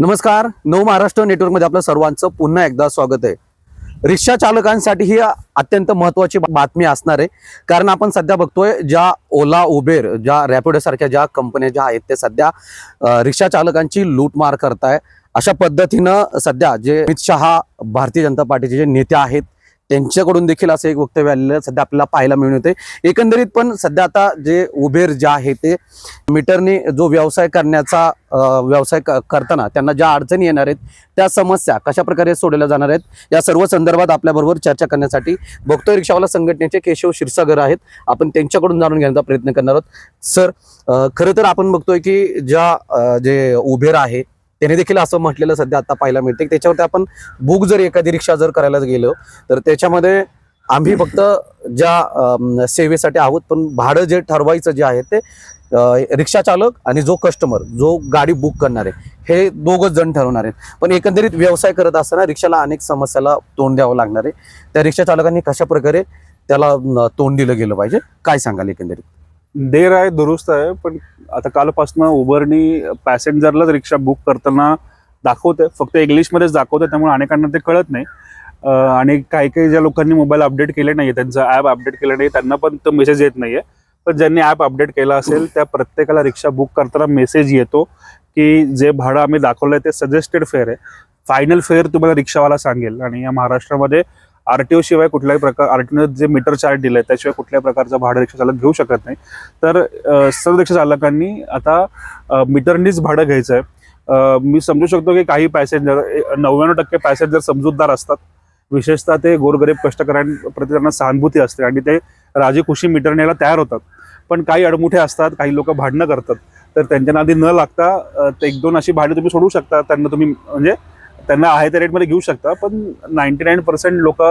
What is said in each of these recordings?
नमस्कार. नऊ महाराष्ट्र नेटवर्कमध्ये आपलं सर्वांचं पुन्हा एकदा स्वागत आहे. रिक्षा चालकांसाठी ही अत्यंत महत्वाची बातमी असणार आहे. कारण आपण सध्या बघतोय ज्या ओला उबेर ज्या रॅपिडो सारख्या ज्या कंपन्या ज्या आहेत ते सध्या रिक्षा चालकांची लूटमार करताय. अशा पद्धतीनं सध्या जे अमित शहा भारतीय जनता पार्टीचे जे नेते आहेत त्यांच्याकडून देखील असं एक वक्तव्य आलेलं सध्या आपल्याला पाहायला मिळून येते एकंदरीत पण सध्या आता जे उबेर जे आहे ते मीटरने जो व्यवसाय करण्याचा व्यवसाय क- करताना त्यांना ज्या अडचणी येणार आहेत त्या समस्या कशा प्रकारे सोडवल्या जाणार आहेत या सर्व संदर्भात आपल्याबरोबर चर्चा करण्यासाठी बघतोय रिक्षावाला संघटनेचे केशव शिरसागर आहेत. आपण त्यांच्याकडून जाणून घेण्याचा प्रयत्न करणार आहोत. सर खरं तर आपण बघतोय की ज्या जे उबेर आहे त्याने देखील असं म्हटलेलं सध्या आता पाहायला मिळते की त्याच्यावरती आपण बुक जर एखादी रिक्षा जर करायला गेलो तर त्याच्यामध्ये आम्ही फक्त ज्या सेवेसाठी आहोत पण भाडं जे ठरवायचं जे आहे ते रिक्षा चालक आणि जो कस्टमर जो गाडी बुक करणार आहे हे दोघं जण ठरवणार आहेत. पण एकंदरीत व्यवसाय करत असताना रिक्षाला अनेक समस्याला तोंड द्यावं लागणार आहे. त्या रिक्षा चालकांनी कशा प्रकारे त्याला तोंड दिलं गेलं पाहिजे? काय सांगाल एकंदरीत? देर आहे दुरुस्त आहे पण आता कालपासून उबरनी पॅसेंजरलाच रिक्षा बुक करताना दाखवते. फक्त इंग्लिशमध्येच दाखवते त्यामुळे अनेकांना ते कळत नाही. आणि काही काही ज्या लोकांनी मोबाईल अपडेट केले नाही त्यांचं ॲप अपडेट केलं नाही त्यांना पण तो मेसेज येत नाही आहे पण ज्यांनी ॲप अपडेट केला असेल त्या प्रत्येकाला रिक्षा बुक करताना मेसेज येतो की जे भाडं आम्ही दाखवलं आहे ते सजेस्टेड फेअर आहे. फायनल फेअर तुम्हाला रिक्षावाला सांगेल. आणि या महाराष्ट्रामध्ये आरटीओ शिवाय कुठल्याही प्रकार आरटीओ जे मीटर चार्ज दिलंय त्याशिवाय कुठल्याही प्रकारचं भाडं रिक्षा चालक घेऊ शकत नाही. तर सर्व रिक्षा चालकांनी आता मीटरनीच भाडं घ्यायचं आहे मी समजू शकतो की काही पॅसेंजर नव्याण्णव टक्के पॅसेंजर समजूतदार असतात. विशेषतः ते गोरगरीब कष्टकऱ्यांप्रती त्यांना सहानुभूती असते आणि ते राजी खुशी मीटर न्यायला तयार होतात. पण काही अडमुठे असतात काही लोक भांडणं करतात. तर त्यांच्या नादी न लागता एक दोन अशी भाडे तुम्ही सोडू शकता. त्यांना तुम्ही म्हणजे त्यांना आहे त्या रेटमध्ये घेऊ शकता पण नाईन्टी नाईन पर्सेंट लोक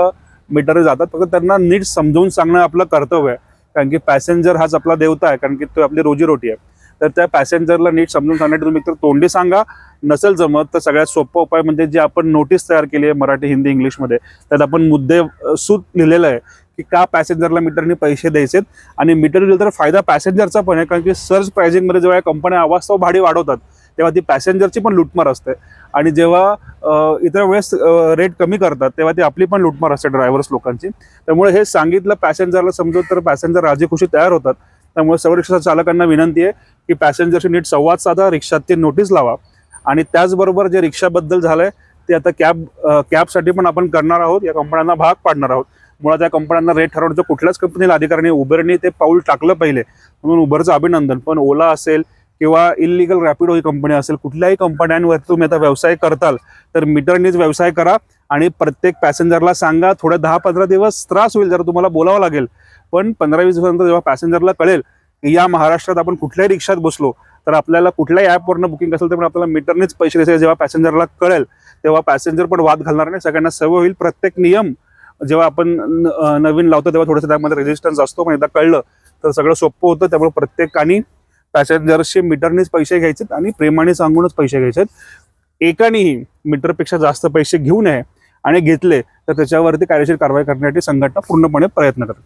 मीटर जातात. फक्त त्यांना नीट समजावून सांगणं आपलं कर्तव्य आहे. कारण की पॅसेंजर हाच आपला देवता आहे कारण की तो आपली रोजीरोटी आहे. तर त्या पॅसेंजरला नीट समजून सांगण्यासाठी तुम्ही तर तोंडी सांगा नसेल जमत तर सगळ्यात सोपा उपाय म्हणजे जे आपण नोटीस तयार केली आहे मराठी हिंदी इंग्लिशमध्ये त्यात आपण मुद्दे सूत लिहिलेलं आहे की का पॅसेंजरला मीटरने पैसे द्यायचेत आणि मीटर दिलं तर फायदा पॅसेंजरचा पण आहे. कारण की सर्च प्रायझिंगमध्ये जेव्हा कंपन्या अवास्तव भाडी वाढवतात तेव्हा ती पॅसेंजरची पण लुटमार असते. आणि जेव्हा इतर वेळेस रेट कमी करतात तेव्हा ती आपली पण लुटमार असते ड्रायव्हर्स लोकांची. त्यामुळे हे सांगितलं पॅसेंजरला समजत तर पॅसेंजर राजीखुशी तयार होतात. त्यामुळे सर्व रिक्षा चालकांना विनंती आहे की पॅसेंजरशी नीट संवाद साधा रिक्षात ते नोटीस लावा. आणि त्याचबरोबर जे रिक्षाबद्दल झालंय ते आता कॅब कॅबसाठी पण आपण करणार आहोत. या कंपन्यांना भाग पाडणार आहोत. मुळात या कंपन्यांना रेट ठरवण्याचं कुठल्याच कंपनीला अधिकाऱ्यांनी उबरने ते पाऊल टाकलं पहिले म्हणून उबरचं अभिनंदन. पण ओला असेल किंवा इलिगल रॅपिडो ही कंपनी असेल कुठल्याही कंपन्यांवर तुम्ही आता व्यवसाय करताल तर मीटरनीच व्यवसाय करा आणि प्रत्येक पॅसेंजरला सांगा थोडं दहा पंधरा दिवस त्रास होईल जरा तुम्हाला बोलावं लागेल. पण पंधरा वीस दिवसानंतर जेव्हा पॅसेंजरला कळेल की या महाराष्ट्रात आपण कुठल्याही रिक्षात बसलो तर आपल्याला कुठल्याही ॲपवरनं बुकिंग असेल तर पण आपल्याला मीटरनेच पैसे द्यायचे. जेव्हा पॅसेंजरला कळेल तेव्हा पॅसेंजर पण वाद घालणार नाही. सगळ्यांना सवय होईल. प्रत्येक नियम जेव्हा आपण नवीन लावतो तेव्हा थोडंसं त्यामध्ये रेजिस्टन्स असतो. पण एकदा कळलं तर सगळं सोपं होतं. त्यामुळे प्रत्येकाने पॅसेंजरचे मीटरनेच पैसे घ्यायचेत आणि प्रेमाने सांगूनच पैसे घ्यायचेत. एकानेही मीटरपेक्षा जास्त पैसे घेऊ नये आणि घेतले तर त्याच्यावरती कायदेशीर कारवाई करण्यासाठी संघटना पूर्णपणे प्रयत्न करते.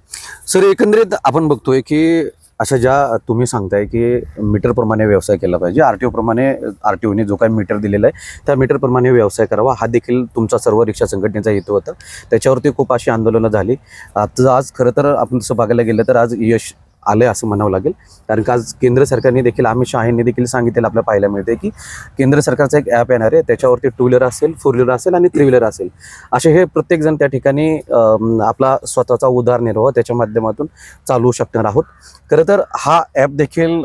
सर एकंदरीत आपण बघतोय की अशा ज्या तुम्ही सांगताय की मीटरप्रमाणे व्यवसाय केला पाहिजे आर टी ओप्रमाणे आर टी ओने जो काही मीटर दिलेला आहे त्या मीटरप्रमाणे व्यवसाय करावा. हा देखील तुमचा सर्व रिक्षा संघटनेचा हेतू होता. त्याच्यावरती खूप अशी आंदोलनं झाली. आता आज खरं तर आपण तसं बघायला गेलं तर आज यश आलंय असं म्हणावं लागेल. कारण का आज केंद्र सरकारने देखील अमित शहांनी देखील सांगितलेलं आपल्याला पाहायला मिळते की केंद्र सरकारचा एक ॲप येणार आहे. त्याच्यावरती टू व्हीलर असेल फोर व्हीलर असेल आणि थ्री व्हीलर असेल. असे हे प्रत्येकजण त्या ठिकाणी आपला स्वतःचा उदारनिर्वाह त्याच्या माध्यमातून चालवू शकणार आहोत. खरं तर हा ॲप देखील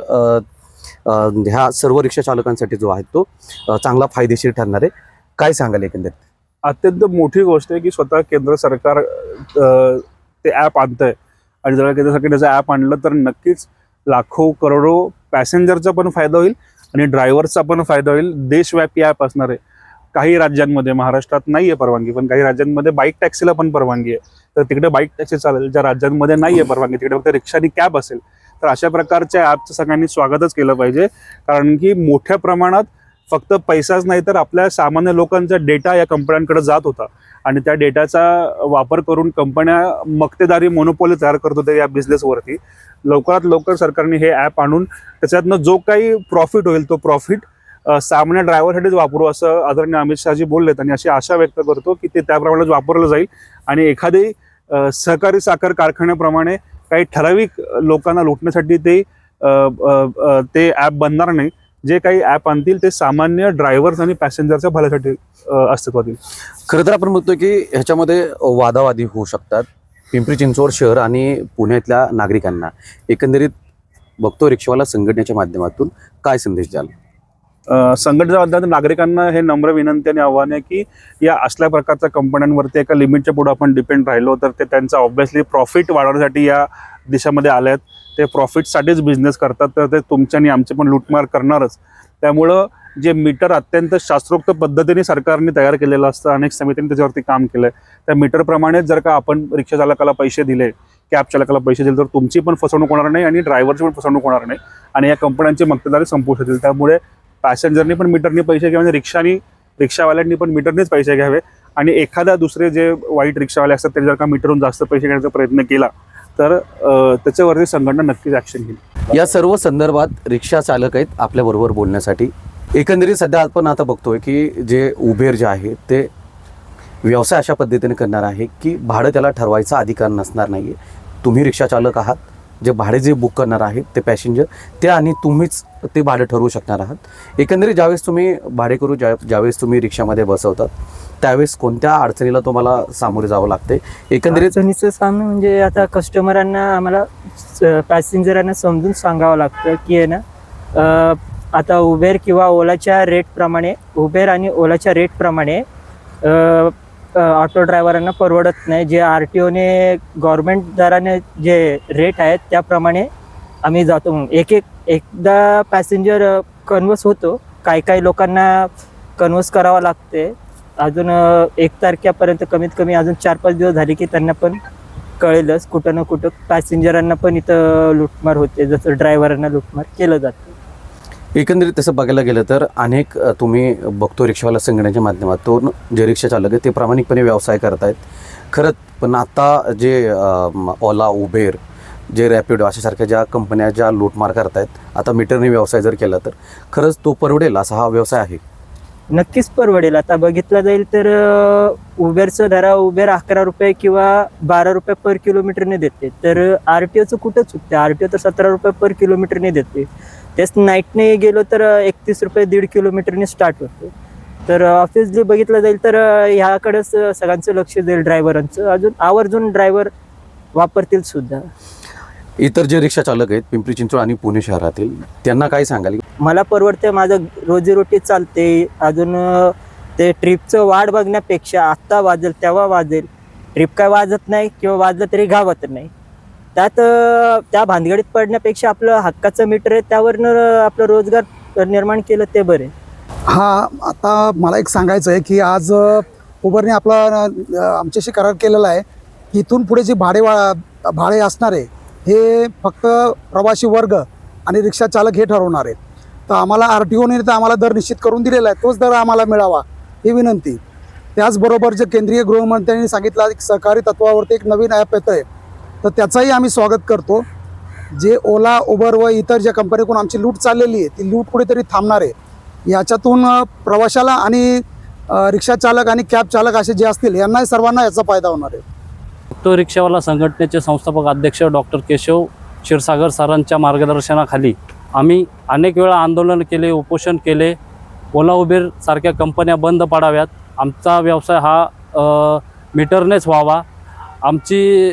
ह्या सर्व रिक्षा चालकांसाठी जो आहे तो चांगला फायदेशीर ठरणार आहे. काय सांगाल एकंदरीत? अत्यंत मोठी गोष्ट आहे की स्वतः केंद्र सरकार ते ॲप आणतंय. आणि जर त्याच्यासाठी त्याचं ॲप आणलं तर नक्कीच लाखो करोडो पॅसेंजरचा पण फायदा होईल आणि ड्रायव्हरचा पण फायदा होईल. देशव्यापी ॲप असणार आहे. काही राज्यांमध्ये महाराष्ट्रात नाही आहे परवानगी पण काही राज्यांमध्ये बाईक टॅक्सीला पण परवानगी आहे. तर तिकडे बाईक टॅक्सी चालेल ज्या राज्यांमध्ये नाही आहे परवानगी तिकडे फक्त रिक्षा कॅब असेल. तर अशा प्रकारच्या ॲपचं सगळ्यांनी स्वागतच केलं पाहिजे. कारण की मोठ्या प्रमाणात फक्त पैसाच नाही तर आपल्या सामान्य लोकांचा डेटा या कंपन्यांकडे जात होता. आणि त्या डेटाचा वापर करून कंपन्या मक्तेदारी मोनोपोली तयार करत होत्या या बिझनेसवरती लवकरात लवकर सरकारने हे ॲप आणून त्याच्यातनं जो काही प्रॉफिट होईल तो प्रॉफिट सामान्य ड्रायव्हरसाठीच वापरू असं आदरणीय अमित शहाजी बोललेत. आणि अशी आशा व्यक्त करतो की ते त्याप्रमाणेच वापरलं जाईल. आणि एखादी सहकारी साखर कारखान्याप्रमाणे काही ठराविक लोकांना लुटण्यासाठी ते ते ॲप बनणार नाही. जे काही ॲप आणतील ते सामान्य ड्रायव्हर्स आणि पॅसेंजरच्या भल्यासाठी अ, अस्तित्वात येईल खरं तर आपण म्हणतोय की ह्याच्यामध्ये वादावादी होऊ शकतात. पिंपरी चिंचवड शहर आणि पुण्यातल्या नागरिकांना. एकंदरीत बघतो रिक्षावाला संघटनेच्या माध्यमातून काय संदेश द्याल? संघटनेच्या माध्यमातून नागरिकांना हे नम्र विनंती आणि आव्हान आहे की या असल्या प्रकारच्या कंपन्यांवरती एका लिमिटच्या पुढे आपण डिपेंड राहिलो तर ते त्यांचं ऑब्व्हियसली प्रॉफिट वाढवण्यासाठी या दिशामध्ये आले आहेत ते प्रॉफिटसाठीच बिझनेस करतात तर ते तुमच्यानी आमचे पण लूटमार करणारच. त्यामुळं जे मीटर अत्यंत शास्त्रोक्त पद्धतीने सरकारने तयार केलेलं असतं अनेक समितीने त्याच्यावरती काम केलं आहे त्या मीटरप्रमाणेच जर का आपण रिक्षा चालकाला पैसे दिले कॅब चालकाला पैसे दिले तर तुमची पण फसवणूक होणार नाही आणि ड्रायव्हरची पण फसवणूक होणार नाही आणि या कंपन्यांची मक्तेदारी संपू शकतील त्यामुळे पॅसेंजरनी पण मीटरने पैसे घ्यावे आणि रिक्षानी रिक्षावाल्यांनी पण मीटरनेच पैसे घ्यावे. आणि एखादा दुसरे जे वाईट रिक्षावाले असतात त्यांनी जर का मीटरहून जास्त पैसे घेण्याचा प्रयत्न केला तर त्याच्यावरती संघटना नक्कीच ॲक्शन घेईल. या सर्व संदर्भात रिक्षा चालक आहेत आपल्याबरोबर बोलण्यासाठी. एकंदरीत सध्या आपण आता बघतोय की जे उबेर जे आहे ते व्यवसाय अशा पद्धतीने करणार आहे की भाडं त्याला ठरवायचा अधिकार नसणार नाही आहे तुम्ही रिक्षा चालक आहात जे भाडे जे बुक करणार आहेत ते पॅसेंजर ते आणि तुम्हीच ते भाडं ठरवू शकणार आहात. एकंदरीत ज्यावेळेस तुम्ही भाडेकरू ज्या ज्यावेळेस तुम्ही रिक्षामध्ये बसवतात त्यावेळेस कोणत्या अडचणीला तुम्हाला सामोरे जावं लागते एकंदरीत अडचणीचं सांग म्हणजे आता कस्टमरांना आम्हाला पॅसेंजरांना समजून सांगावं लागतं की आहे ना आता उबेर किंवा ओलाच्या रेटप्रमाणे उबेर आणि ओलाच्या रेटप्रमाणे ऑटो ड्रायव्हरांना परवडत नाही. जे आर टी ओने गव्हर्मेंट दराने जे रेट आहेत त्याप्रमाणे आम्ही जातो. एक एक एकदा पॅसेंजर कन्वर्स होतो. काही काही लोकांना कन्वर्स करावं लागते. अजून एक तारखेपर्यंत कमीत कमी अजून चार पाच दिवस झाले की त्यांना पण कळेलच. कुठं ना कुठं पॅसेंजरांना पण इथं लुटमार होते. जसं ड्रायव्हरांना लुटमार केलं जातं. एकंदरीत तसं बघायला गेलं तर अनेक तुम्ही बघतो रिक्षावाला संघटनेच्या माध्यमातून जे रिक्षा चालक आहेत ते प्रामाणिकपणे व्यवसाय करत आहेत खरंच पण आता जे ओला उबेर जे रॅपिडो अशासारख्या ज्या कंपन्या ज्या लूटमार आहेत आता मीटरने व्यवसाय जर केला तर खरंच तो परवडेल असा हा व्यवसाय आहे. नक्कीच परवडेल. आता बघितलं जाईल तर उबेरचं धरा उबेर अकरा रुपये किंवा बारा रुपये पर किलोमीटरने देते. तर आर टी ओचं कुठं चुकते आर टी ओ तर सतरा रुपये पर किलोमीटरने देते. तेच नाईटने गेलो तर एकतीस रुपये दीड किलोमीटरने स्टार्ट होते. तर ऑफिसली बघितलं जाईल तर ह्याकडेच सगळ्यांचं लक्ष जाईल ड्रायव्हरांचं अजून आवर्जून ड्रायव्हर वापरतील सुद्धा. इतर जे रिक्षा चालक आहेत पिंपरी चिंचवड आणि पुणे शहरातील त्यांना काय सांगाल? मला परवडते माझं रोजीरोटी चालते अजून ते ट्रिपचं वाट बघण्यापेक्षा आत्ता वाजेल तेव्हा वाजेल. ट्रिप काय वाजत नाही किंवा वाजलं तरी घावत नाही. त्यात त्या भानगडीत पडण्यापेक्षा आपलं हक्काचं मीटर आहे त्यावरनं आपलं रोजगार निर्माण केलं ते बरे हा आता मला एक सांगायचं आहे की आज उबरने आपला आमच्याशी करार केलेला आहे. की इथून पुढे जे भाडे वा भाडे असणार आहे हे फक्त प्रवासी वर्ग आणि रिक्षा चालक हे ठरवणार आहेत. तर आम्हाला आर टी ओने तर आम्हाला दर निश्चित करून दिलेला आहे. तोच दर आम्हाला मिळावा ही विनंती. त्याचबरोबर जे केंद्रीय गृहमंत्र्यांनी सांगितलं एक सहकारी तत्वावरती एक नवीन ॲप येतं आहे तर त्याचाही आम्ही स्वागत करतो. जे ओला उबर व इतर ज्या कंपनीकडून आमची लूट चाललेली आहे ती लूट कुठेतरी थांबणार आहे. याच्यातून प्रवाशाला आणि रिक्षा चालक आणि कॅब चालक असे जे असतील यांनाही सर्वांना याचा फायदा होणार आहे. तो रिक्षावाला संघटनेचे संस्थापक अध्यक्ष डॉक्टर केशव क्षीरसागर सरांच्या मार्गदर्शनाखाली आम्ही अनेक वेळा आंदोलन केले उपोषण केले. ओला उबेर सारख्या कंपन्या बंद पाडाव्यात. आमचा व्यवसाय हा मीटरनेच व्हावा. आमची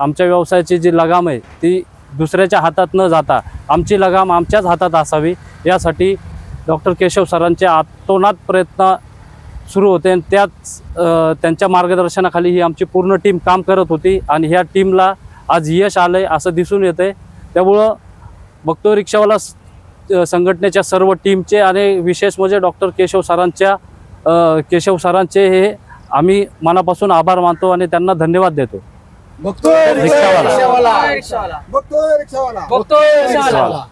आमच्या व्यवसायाची जी लगाम आहे ती दुसऱ्याच्या हातात न जाता आमची लगाम आमच्याच हातात असावी. यासाठी डॉक्टर केशव सरांचे आतोनात प्रयत्न सुरू होते आणि त्याच त्यांच्या मार्गदर्शनाखाली ही आमची पूर्ण टीम काम करत होती आणि ह्या टीमला आज यश आलं आहे असं दिसून येतं आहे त्यामुळं बघतो रिक्षावाला संघटनेच्या सर्व टीमचे आणि विशेष म्हणजे डॉक्टर केशव सरांच्या केशव सरांचे हे आम्ही मनापासून आभार मानतो आणि त्यांना धन्यवाद देतो बघतोय रिक्षावाला. बघतोय रिक्षावाला रिक्षावाला.